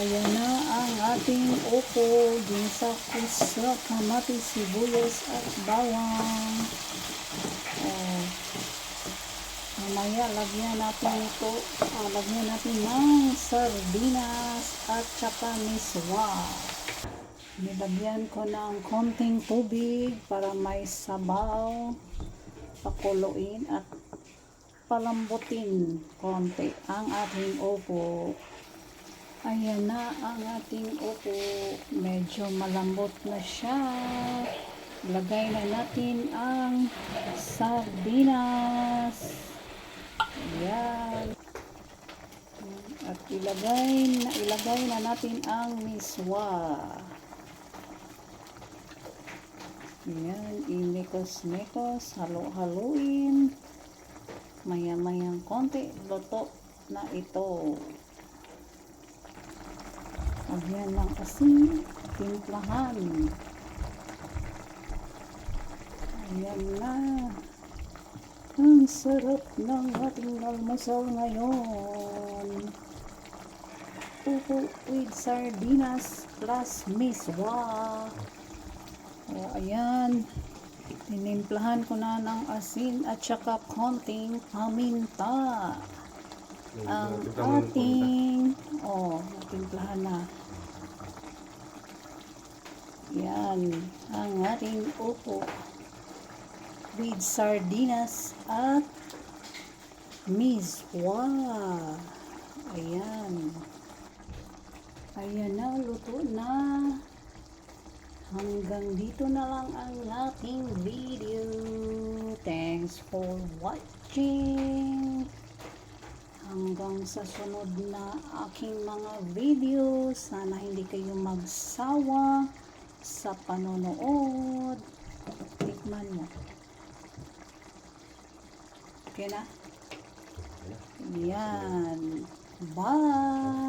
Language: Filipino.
Ayan na ang ating upo, ginsakus sa kamatis, sibuyas at bawang. Oh. Mamaya lagyan natin ito, ah, lagyan natin ng sardinas at saka miswa. Nilagyan ko ng konting tubig para may sabaw, pakuluin at palambutin konti ang ating upo. Ayan na ang ating upo. Medyo malambot na siya. Lagay na natin ang sardinas. Ayan. At ilagay na ilagay na natin ang miswa. Ayan, imikos-mikos, halo-haluin. Maya-mayang konti, luto na ito. Lagyan ng asin, timplahan. Ayan na. Ang sarap ng ating almusal ngayon. Upo with sardinas plus miswa. O, ayan. Tinimplahan ko na ng asin at saka konting paminta ang ating natimplahan na. Yan ang ating upo. With sardinas at miswa ayan. Ayan na luto na. Hanggang dito na lang ang ating video. Thanks for watching hanggang sa sunod na aking mga video. Sana hindi kayo magsawa sa panonood. Tikman mo. Okay na? Yan. Bye!